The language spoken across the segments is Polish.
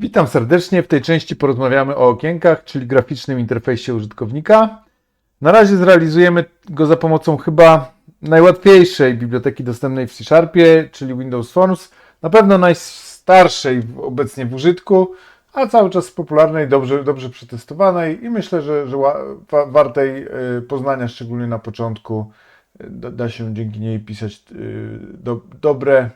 Witam serdecznie. W tej części porozmawiamy o okienkach, czyli graficznym interfejsie użytkownika. Na razie zrealizujemy go za pomocą chyba najłatwiejszej biblioteki dostępnej w C-Sharpie, czyli Windows Forms. Na pewno najstarszej obecnie w użytku, a cały czas popularnej, dobrze, dobrze przetestowanej i myślę, że, że wartej y, poznania, szczególnie na początku. Y, Da, da się dzięki niej pisać y, do, dobre,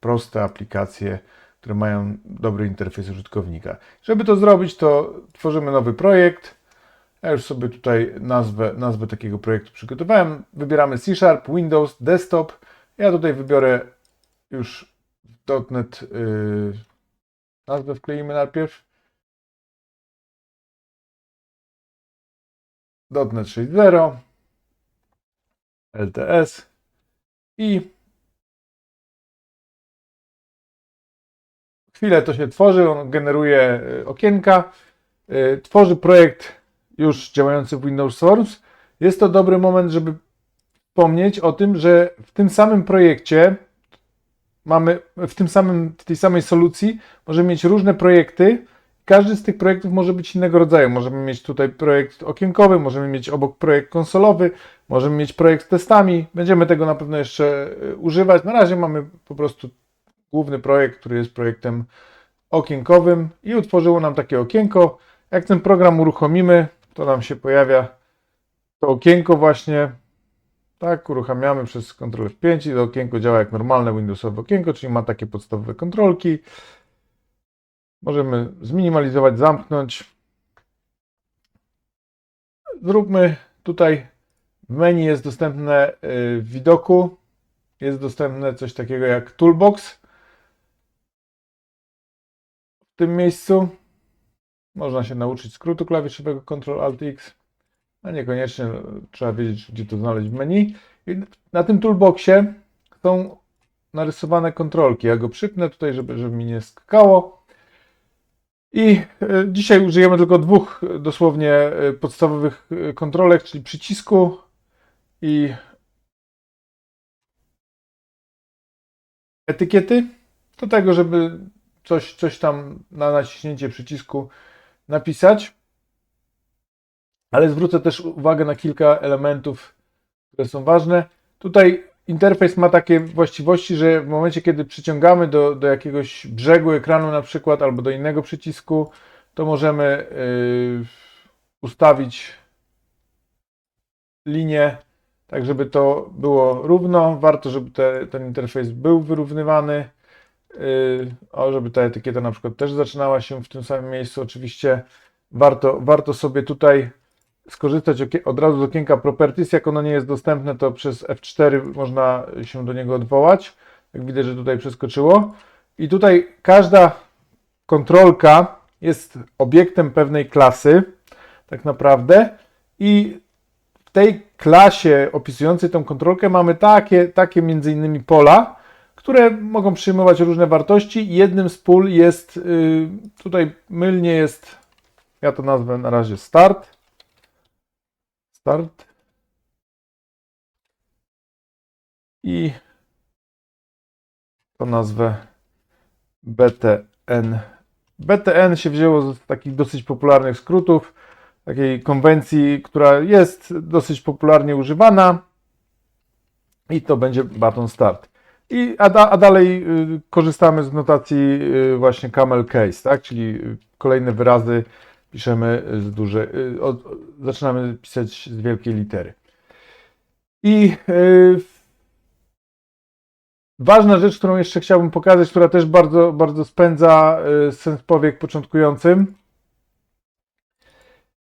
proste aplikacje, które mają dobry interfejs użytkownika. Żeby to zrobić, to tworzymy nowy projekt. Ja już sobie tutaj nazwę, nazwę takiego projektu przygotowałem. Wybieramy C Sharp, Windows, Desktop. Ja tutaj wybiorę już .NET. Yy, nazwę wkleimy najpierw. .NET 6.0 LTS i chwilę to się tworzy, on generuje y, okienka, y, tworzy projekt już działający w Windows Forms. Jest to dobry moment, żeby wspomnieć o tym, że w tym samym projekcie mamy, w tym samym, tej samej solucji możemy mieć różne projekty. Każdy z tych projektów może być innego rodzaju. Możemy mieć tutaj projekt okienkowy, możemy mieć obok projekt konsolowy, możemy mieć projekt z testami. Będziemy tego na pewno jeszcze y, używać. Na razie mamy po prostu główny projekt, który jest projektem okienkowym i utworzyło nam takie okienko. Jak ten program uruchomimy, to nam się pojawia to okienko właśnie. Tak, uruchamiamy przez Ctrl F5 i to okienko działa jak normalne Windowsowe okienko, czyli ma takie podstawowe kontrolki. Możemy zminimalizować, zamknąć. Zróbmy tutaj w menu jest dostępne y, w widoku jest dostępne coś takiego jak Toolbox tym miejscu. Można się nauczyć skrótu klawiszowego Ctrl Alt X, a niekoniecznie trzeba wiedzieć, gdzie to znaleźć w menu. I na tym toolboxie są narysowane kontrolki. Ja go przypnę tutaj, żeby, żeby mi nie skakało. I e, dzisiaj użyjemy tylko dwóch e, dosłownie e, podstawowych kontrolek, czyli przycisku i etykiety do tego, żeby coś, coś tam na naciśnięcie przycisku napisać. Ale zwrócę też uwagę na kilka elementów, które są ważne. Tutaj interfejs ma takie właściwości, że w momencie, kiedy przyciągamy do, do jakiegoś brzegu ekranu na przykład albo do innego przycisku, to możemy yy, ustawić linię tak, żeby to było równo. Warto, żeby te, ten interfejs był wyrównywany. Yy, o, żeby ta etykieta na przykład też zaczynała się w tym samym miejscu. Oczywiście warto, warto sobie tutaj skorzystać od razu z okienka Properties. Jak ono nie jest dostępne, to przez F4 można się do niego odwołać. Jak widać, że tutaj przeskoczyło. I tutaj każda kontrolka jest obiektem pewnej klasy, tak naprawdę. I w tej klasie opisującej tą kontrolkę mamy takie, takie między innymi pola, które mogą przyjmować różne wartości. Jednym z pól jest, y, tutaj mylnie jest, ja to nazwę na razie start. Start. I to nazwę BTN. BTN się wzięło z takich dosyć popularnych skrótów, takiej konwencji, która jest dosyć popularnie używana. I to będzie button start. I, a, da, a dalej y, korzystamy z notacji y, właśnie camel case, tak? czyli y, kolejne wyrazy piszemy z duże, y, od, zaczynamy pisać z wielkiej litery. I y, ważna rzecz, którą jeszcze chciałbym pokazać, która też bardzo, bardzo spędza y, sens powiek początkującym.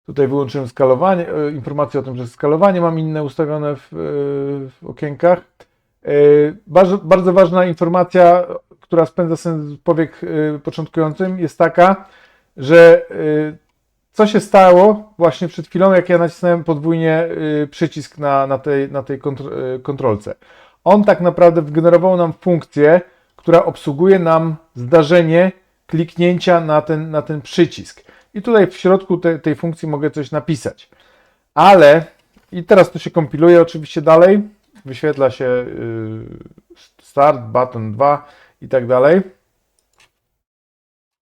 Tutaj wyłączyłem skalowanie, y, o tym, że skalowanie mam inne ustawione w, y, w okienkach. Y, Bardzo, bardzo ważna informacja, która spędza sens powiek y, początkującym, jest taka, że y, co się stało właśnie przed chwilą, jak ja nacisnąłem podwójnie przycisk na, na tej, na tej kontr- kontrolce. On tak naprawdę wygenerował nam funkcję, która obsługuje nam zdarzenie kliknięcia na ten, na ten przycisk. I tutaj w środku te, tej funkcji mogę coś napisać. Ale, i teraz to się kompiluje oczywiście dalej, wyświetla się y, start, button 2 i tak dalej.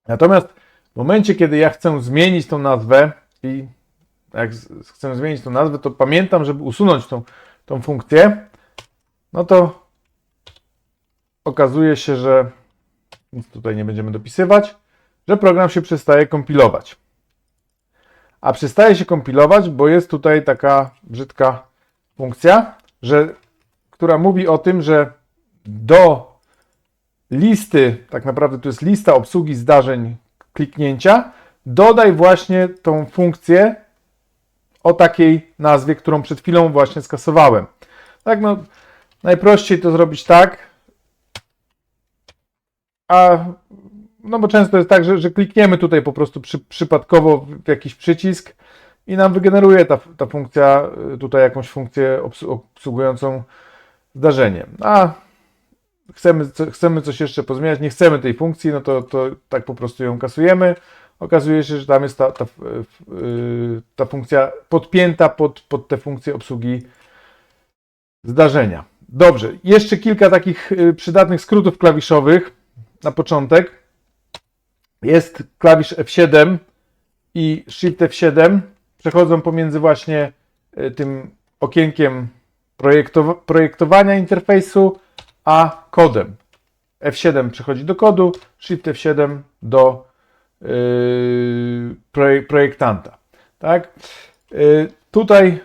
Natomiast w momencie, kiedy ja chcę zmienić tą nazwę i jak chcę zmienić tą nazwę, to pamiętam, żeby usunąć tą, tą funkcję, no to okazuje się, że nic tutaj nie będziemy dopisywać, że program się przestaje kompilować. A przestaje się kompilować, bo jest tutaj taka brzydka funkcja, że, która mówi o tym, że do listy, tak naprawdę to jest lista obsługi zdarzeń kliknięcia, dodaj właśnie tą funkcję o takiej nazwie, którą przed chwilą właśnie skasowałem. Tak, no, najprościej to zrobić tak, a no bo często jest tak, że, że klikniemy tutaj po prostu przy, przypadkowo w jakiś przycisk i nam wygeneruje ta, ta funkcja y, tutaj jakąś funkcję obs- obsługującą zdarzenie. A chcemy, co, chcemy coś jeszcze pozmieniać, nie chcemy tej funkcji, no to, to tak po prostu ją kasujemy. Okazuje się, że tam jest ta, ta, y, ta funkcja podpięta pod, pod tę funkcję obsługi zdarzenia. Dobrze, jeszcze kilka takich y, przydatnych skrótów klawiszowych na początek. Jest klawisz F7 i Shift F7. Przechodzą pomiędzy właśnie y, tym okienkiem projektowa- projektowania interfejsu a kodem. F7 przechodzi do kodu, Shift F7 do yy, projek- projektanta. Tak? Yy, tutaj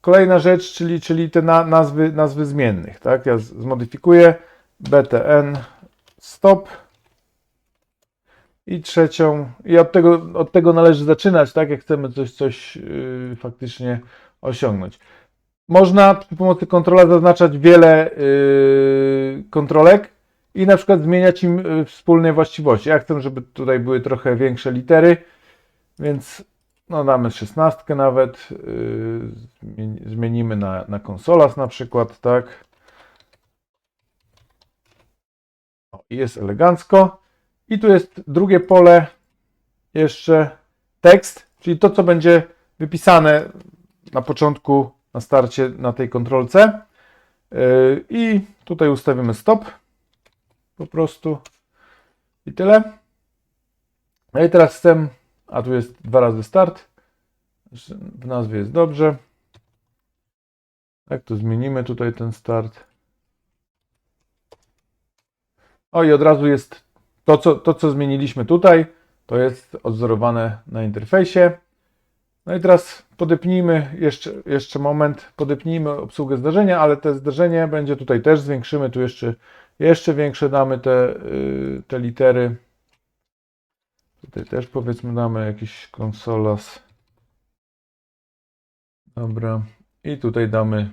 kolejna rzecz, czyli, czyli te na, nazwy, nazwy zmiennych. Tak? Ja zmodyfikuję btn stop i trzecią, i od tego, od tego należy zaczynać, tak? Jak chcemy coś, coś yy, faktycznie osiągnąć. Można przy pomocy kontrola zaznaczać wiele yy, kontrolek i na przykład zmieniać im yy, wspólne właściwości. Ja chcę, żeby tutaj były trochę większe litery, więc no damy 16 nawet. Zmieni- zmienimy na, na konsolas na przykład, tak. O, jest elegancko. I tu jest drugie pole, jeszcze tekst, czyli to, co będzie wypisane na początku, na starcie na tej kontrolce. Yy, I tutaj ustawimy stop. Po prostu. I tyle. No i teraz chcę, a tu jest dwa razy start. W nazwie jest dobrze. Tak, to zmienimy tutaj ten start. O i od razu jest to, co, to, co zmieniliśmy tutaj, to jest odzorowane na interfejsie. No i teraz podepnijmy jeszcze, jeszcze moment, podepnijmy obsługę zdarzenia, ale te zdarzenie będzie tutaj też zwiększymy, tu jeszcze, jeszcze większe damy te, yy, te litery. Tutaj też powiedzmy damy jakiś konsolas. Dobra. I tutaj damy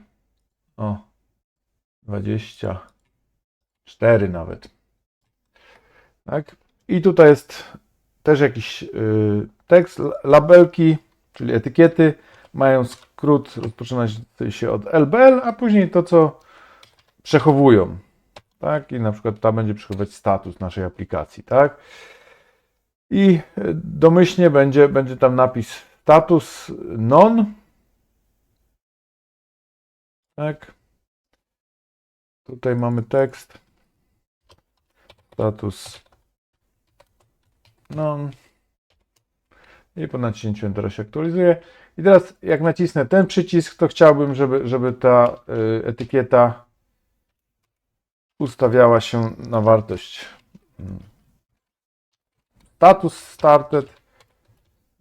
o 24 nawet. Tak? I tutaj jest też jakiś yy, tekst, labelki, czyli etykiety, mają skrót rozpoczynać się od LBL, a później to, co przechowują. Tak? I na przykład ta będzie przechowywać status naszej aplikacji. Tak? I y, domyślnie będzie, będzie tam napis status non. Tak. Tutaj mamy tekst. Status non. I po naciśnięciu Enter się aktualizuje. I teraz jak nacisnę ten przycisk, to chciałbym, żeby, żeby ta y, etykieta ustawiała się na wartość mm, status started,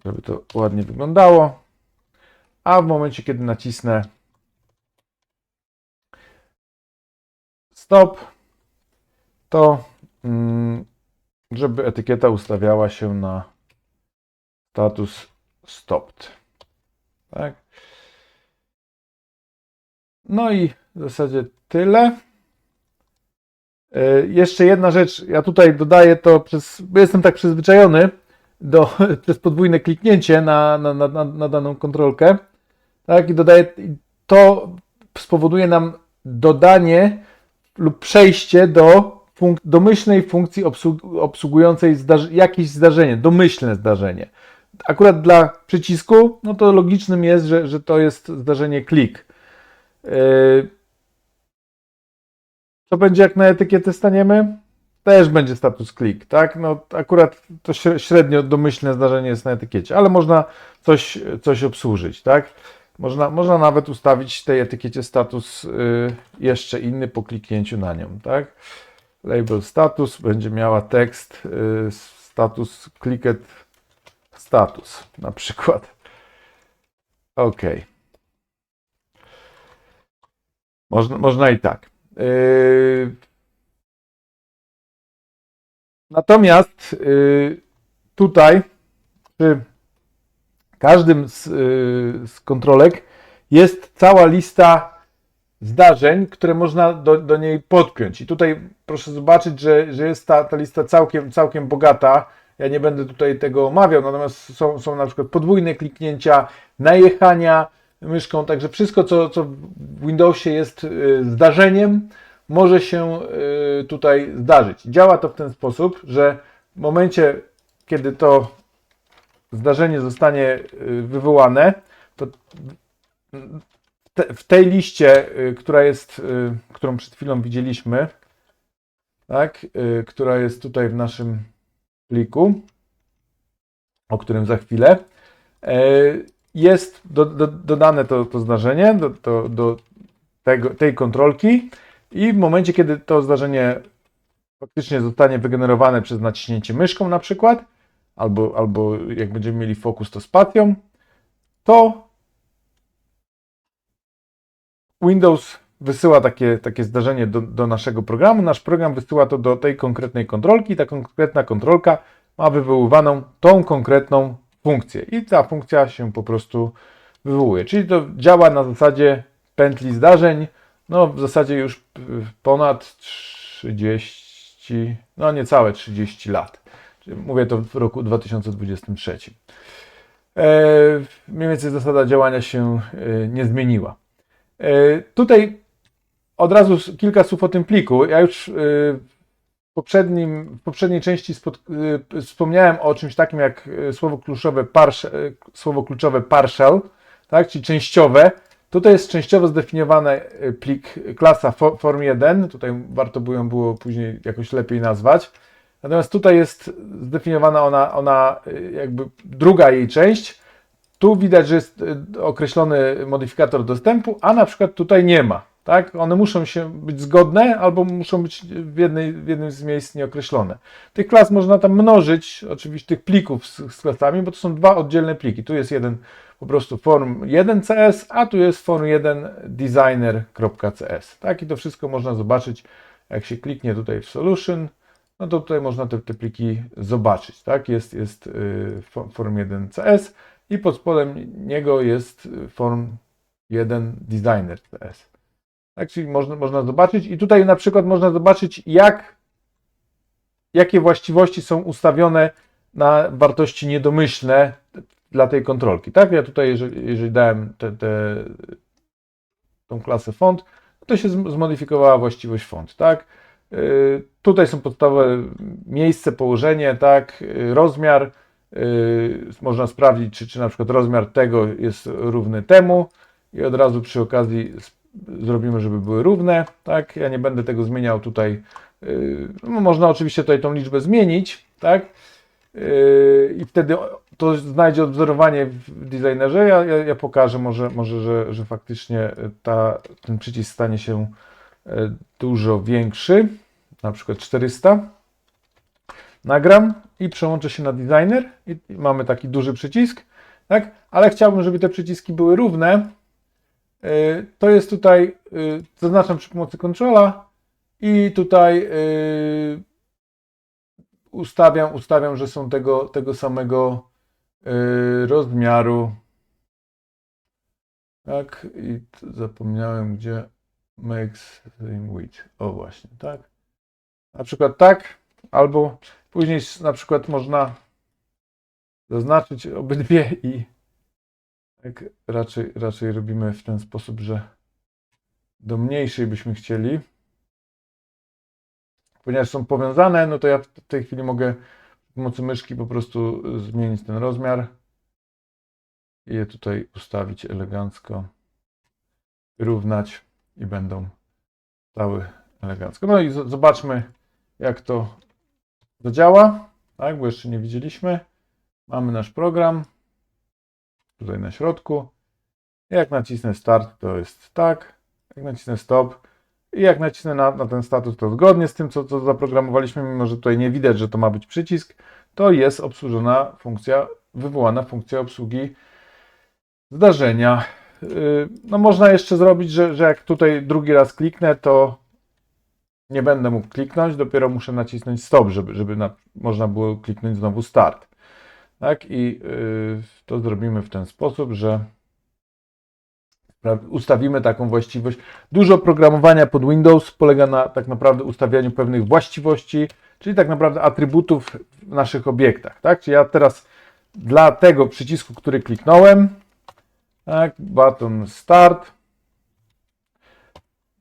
żeby to ładnie wyglądało. A w momencie, kiedy nacisnę stop, to mm, żeby etykieta ustawiała się na status stopped. Tak. No i w zasadzie tyle. E, Jeszcze jedna rzecz, ja tutaj dodaję to przez, bo jestem tak przyzwyczajony do, przez podwójne kliknięcie na, na, na, na, daną kontrolkę. Tak, i dodaję, to spowoduje nam dodanie lub przejście do funk- domyślnej funkcji obsług- obsługującej zdarzy- jakieś zdarzenie, domyślne zdarzenie. Akurat dla przycisku, no to logicznym jest, że, że to jest zdarzenie klik. Yy, Co będzie, jak na etykietę staniemy? też będzie status click, tak? No akurat to śre- średnio domyślne zdarzenie jest na etykiecie, ale można coś, coś obsłużyć, tak? Można, można nawet ustawić tej etykiecie status y, jeszcze inny po kliknięciu na nią, tak? Label status będzie miała tekst y, status clicked status na przykład. OK. Można, można i tak. Yy, Natomiast yy, tutaj przy każdym z, yy, z kontrolek jest cała lista zdarzeń, które można do, do niej podpiąć. I tutaj proszę zobaczyć, że, że jest ta, ta lista całkiem, całkiem bogata. Ja nie będę tutaj tego omawiał, natomiast są, są na przykład podwójne kliknięcia, najechania myszką, także wszystko, co, co w Windowsie jest y, zdarzeniem, może się y, tutaj zdarzyć. Działa to w ten sposób, że w momencie, kiedy to zdarzenie zostanie y, wywołane, to w tej liście, która jest, którą przed chwilą widzieliśmy, tak, która jest tutaj w naszym pliku, o którym za chwilę, e, jest do, do, dodane to, to zdarzenie do, do, do tego, tej kontrolki i w momencie, kiedy to zdarzenie faktycznie zostanie wygenerowane przez naciśnięcie myszką na przykład, albo, albo jak będziemy mieli fokus to spacją, to Windows wysyła takie, takie zdarzenie do, do naszego programu. Nasz program wysyła to do tej konkretnej kontrolki. Ta konkretna kontrolka ma wywoływaną tą konkretną funkcję i ta funkcja się po prostu wywołuje. Czyli to działa na zasadzie pętli zdarzeń, no w zasadzie już ponad 30, no niecałe 30 lat. Mówię to w roku 2023. E, mniej więcej zasada działania się e, nie zmieniła. E, tutaj od razu kilka słów o tym pliku. Ja już e, w, poprzednim, w poprzedniej części spod, e, wspomniałem o czymś takim jak e, słowo kluczowe, partial, e, słowo kluczowe partial, tak, czyli częściowe. Tutaj jest częściowo zdefiniowany plik klasa fo- form1. Tutaj warto by ją było później jakoś lepiej nazwać. Natomiast tutaj jest zdefiniowana ona, ona jakby druga jej część. Tu widać, że jest określony modyfikator dostępu, a na przykład tutaj nie ma. Tak? One muszą się być zgodne albo muszą być w, jednej, w jednym z miejsc nieokreślone. Tych klas można tam mnożyć, oczywiście tych plików z, z klasami, bo to są dwa oddzielne pliki. Tu jest jeden po prostu form 1cs, a tu jest form 1 designer.cs. Tak? I to wszystko można zobaczyć, jak się kliknie tutaj w solution, no to tutaj można te, te pliki zobaczyć. Tak? Jest, jest y, fo- form 1cs i pod spodem niego jest form 1 designer.cs. Tak, czyli można, można zobaczyć i tutaj na przykład można zobaczyć jak, jakie właściwości są ustawione na wartości niedomyślne dla tej kontrolki. Tak, ja tutaj jeżeli, jeżeli dałem te, te, tą klasę font, to się zm- zmodyfikowała właściwość font, tak. Yy, Tutaj są podstawowe miejsce, położenie, tak, yy, rozmiar. Yy, Można sprawdzić, czy, czy na przykład rozmiar tego jest równy temu i od razu przy okazji zrobimy, żeby były równe, tak. Ja nie będę tego zmieniał tutaj. Yy, No, można oczywiście tutaj tą liczbę zmienić, tak. Yy, I wtedy to znajdzie odwzorowanie w designerze. Ja, ja, ja pokażę może, może że, że faktycznie ta, ten przycisk stanie się e, dużo większy, na przykład 400. Nagram i przełączę się na designer i mamy taki duży przycisk, tak? Ale chciałbym, żeby te przyciski były równe. E, To jest tutaj, e, zaznaczam przy pomocy kontrola i tutaj e, ustawiam, ustawiam, że są tego, tego samego rozmiaru. Tak, i zapomniałem, gdzie makes same width. O, właśnie, tak. Na przykład tak, albo później na przykład można zaznaczyć obydwie i tak raczej, raczej robimy w ten sposób, że do mniejszej byśmy chcieli. Ponieważ są powiązane, no to ja w tej chwili mogę z pomocą myszki po prostu zmienić ten rozmiar i je tutaj ustawić elegancko, równać i będą stały elegancko. No i zobaczmy, jak to zadziała, tak, bo jeszcze nie widzieliśmy. Mamy nasz program, tutaj na środku. Jak nacisnę start, to jest tak. Jak nacisnę stop i jak nacisnę na, na ten status, to zgodnie z tym, co, co zaprogramowaliśmy, mimo że tutaj nie widać, że to ma być przycisk, to jest obsłużona funkcja, wywołana funkcja obsługi zdarzenia. Yy, No można jeszcze zrobić, że, że jak tutaj drugi raz kliknę, to nie będę mógł kliknąć, dopiero muszę nacisnąć stop, żeby, żeby na, można było kliknąć znowu start. Tak, i yy, to zrobimy w ten sposób, że ustawimy taką właściwość. Dużo oprogramowania pod Windows polega na tak naprawdę ustawianiu pewnych właściwości, czyli tak naprawdę atrybutów w naszych obiektach. Tak? Czyli ja teraz dla tego przycisku, który kliknąłem, tak, button start,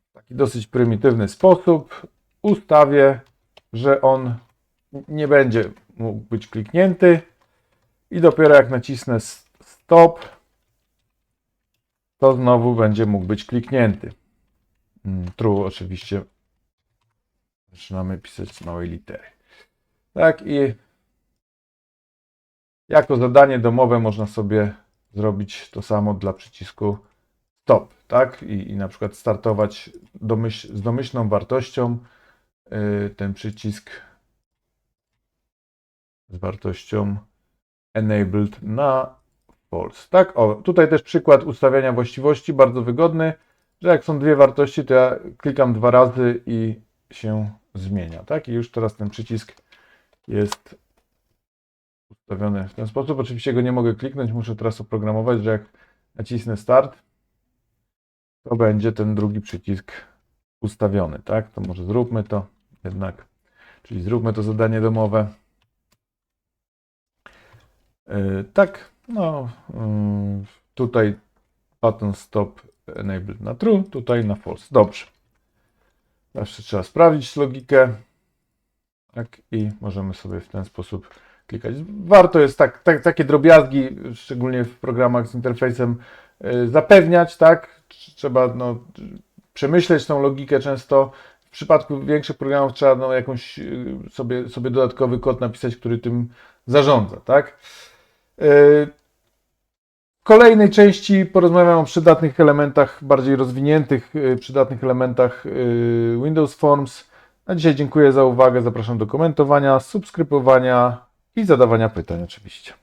w taki dosyć prymitywny sposób ustawię, że on nie będzie mógł być kliknięty i dopiero jak nacisnę stop, to znowu będzie mógł być kliknięty. Mm, True oczywiście. Zaczynamy pisać z małej litery. Tak i jako zadanie domowe można sobie zrobić to samo dla przycisku stop, tak? I, i na przykład startować domyśl, z domyślną wartością y, ten przycisk z wartością enabled na false. Tak, o, tutaj też przykład ustawiania właściwości, bardzo wygodny, że jak są dwie wartości, to ja klikam dwa razy i się zmienia, tak? I już teraz ten przycisk jest ustawiony w ten sposób. Oczywiście go nie mogę kliknąć, muszę teraz oprogramować, że jak nacisnę start, to będzie ten drugi przycisk ustawiony, tak? To może zróbmy to jednak, czyli zróbmy to zadanie domowe. Yy, tak, no yy, tutaj button stop enabled na true, tutaj na false. Dobrze. Zawsze trzeba sprawdzić logikę. Tak, i możemy sobie w ten sposób klikać. Warto jest tak, tak, takie drobiazgi, szczególnie w programach z interfejsem, yy, zapewniać, tak? Trzeba no, przemyśleć tą logikę często. W przypadku większych programów trzeba no, jakąś yy, sobie, sobie dodatkowy kod napisać, który tym zarządza, tak? W kolejnej części porozmawiam o przydatnych elementach, bardziej rozwiniętych, yy, przydatnych elementach yy, Windows Forms. Na dzisiaj dziękuję za uwagę, zapraszam do komentowania, subskrybowania i zadawania pytań oczywiście.